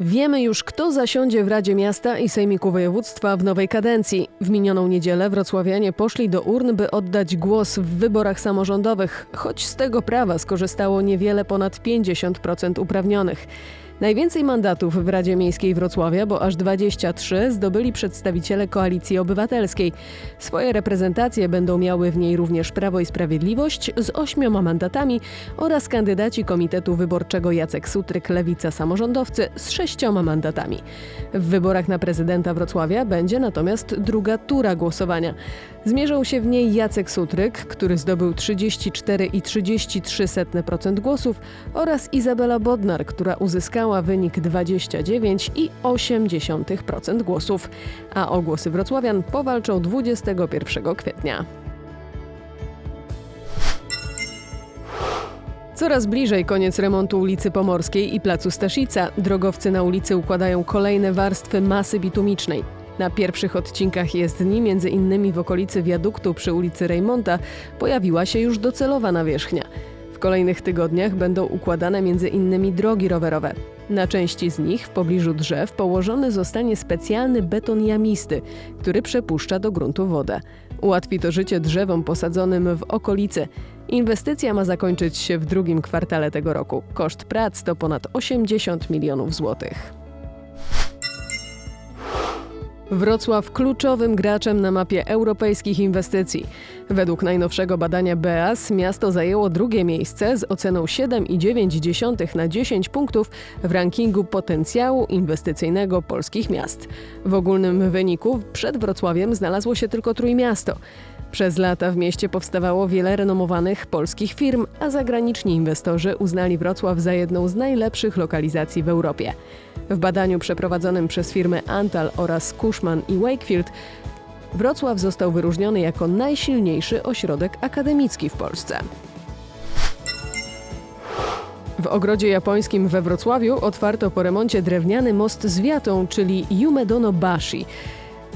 Wiemy już, kto zasiądzie w Radzie Miasta i Sejmiku Województwa w nowej kadencji. W minioną niedzielę wrocławianie poszli do urn, by oddać głos w wyborach samorządowych, choć z tego prawa skorzystało niewiele ponad 50% uprawnionych. Najwięcej mandatów w Radzie Miejskiej Wrocławia, bo aż 23, zdobyli przedstawiciele Koalicji Obywatelskiej. Swoje reprezentacje będą miały w niej również Prawo i Sprawiedliwość z ośmioma mandatami oraz kandydaci Komitetu Wyborczego Jacek Sutryk, Lewica Samorządowcy z sześcioma mandatami. W wyborach na prezydenta Wrocławia będzie natomiast druga tura głosowania. Zmierzą się w niej Jacek Sutryk, który zdobył 34,33% głosów oraz Izabela Bodnar, która uzyskała wynik 29,8% głosów. A o głosy wrocławian powalczą 21 kwietnia. Coraz bliżej koniec remontu ulicy Pomorskiej i placu Staszica. Drogowcy na ulicy układają kolejne warstwy masy bitumicznej. Na pierwszych odcinkach jezdni, między innymi w okolicy wiaduktu przy ulicy Rejmonta, pojawiła się już docelowa nawierzchnia. W kolejnych tygodniach będą układane innymi drogi rowerowe. Na części z nich w pobliżu drzew położony zostanie specjalny beton jamisty, który przepuszcza do gruntu wodę. Ułatwi to życie drzewom posadzonym w okolicy. Inwestycja ma zakończyć się w drugim kwartale tego roku. Koszt prac to ponad 80 milionów złotych. Wrocław kluczowym graczem na mapie europejskich inwestycji. Według najnowszego badania BEAS miasto zajęło drugie miejsce z oceną 7,9 na 10 punktów w rankingu potencjału inwestycyjnego polskich miast. W ogólnym wyniku przed Wrocławiem znalazło się tylko Trójmiasto. Przez lata w mieście powstawało wiele renomowanych polskich firm, a zagraniczni inwestorzy uznali Wrocław za jedną z najlepszych lokalizacji w Europie. W badaniu przeprowadzonym przez firmy Antal oraz Cushman i Wakefield Wrocław został wyróżniony jako najsilniejszy ośrodek akademicki w Polsce. W ogrodzie japońskim we Wrocławiu otwarto po remoncie drewniany most z wiatą, czyli Yumedono Bashi.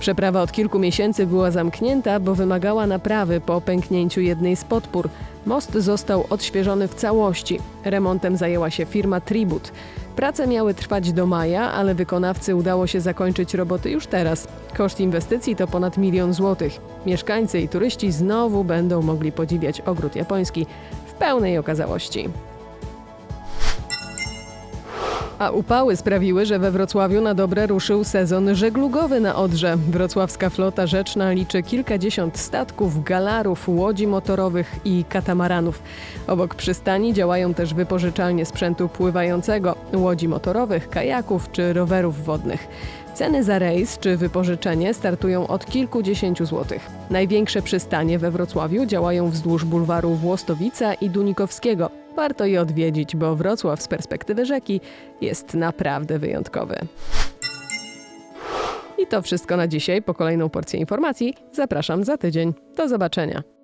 Przeprawa od kilku miesięcy była zamknięta, bo wymagała naprawy po pęknięciu jednej z podpór. Most został odświeżony w całości. Remontem zajęła się firma Tribut. Prace miały trwać do maja, ale wykonawcy udało się zakończyć roboty już teraz. Koszt inwestycji to ponad milion złotych. Mieszkańcy i turyści znowu będą mogli podziwiać ogród japoński w pełnej okazałości. A upały sprawiły, że we Wrocławiu na dobre ruszył sezon żeglugowy na Odrze. Wrocławska flota rzeczna liczy kilkadziesiąt statków, galarów, łodzi motorowych i katamaranów. Obok przystani działają też wypożyczalnie sprzętu pływającego, łodzi motorowych, kajaków czy rowerów wodnych. Ceny za rejs czy wypożyczenie startują od kilkudziesięciu złotych. Największe przystanie we Wrocławiu działają wzdłuż bulwaru Włostowica i Dunikowskiego. Warto je odwiedzić, bo Wrocław z perspektywy rzeki jest naprawdę wyjątkowy. I to wszystko na dzisiaj. Po kolejną porcję informacji zapraszam za tydzień. Do zobaczenia.